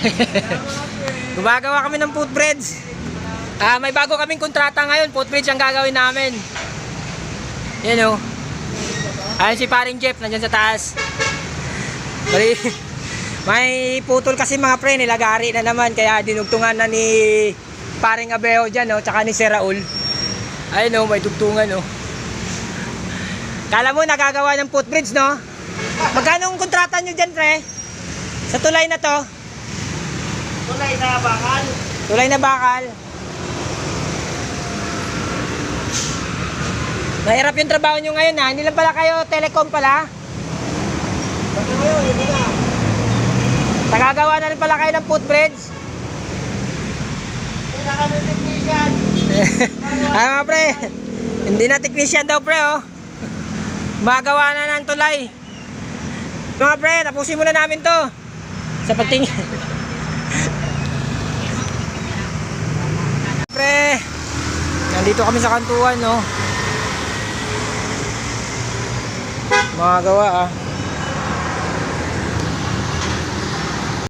Gumagawa kami ng footbridge. Ah, may bago kaming kontrata ngayon. Footbridge ang gagawin namin. Yan o. Ayun si paring Jeff, nandyan sa taas. Bali, may putol kasi mga pre, nilagari na naman. Kaya dinugtungan na ni paring Abeo dyan, no? Tsaka ni Sir Raul. Ayun o, may dugtungan o. Kala mo nagagawa ng footbridge, no? Magkano ang kontrata nyo dyan, pre? Sa tulay na to? Tulay na bakal. Tulay na bakal. Mahirap yung trabaho nyo ngayon ha. Hindi lang pala kayo telecom pala. Pati mo yun, hindi na. Tagagawa na rin pala kayo ng footbridge. Hindi na kami technician. ah mga pre. Hindi na technician daw pre oh. Magawa na ng tulay. Mga pre, tapusin muna namin to. Sa pagtingin. pre, nandito kami sa kantuan no. Mga gawa ah.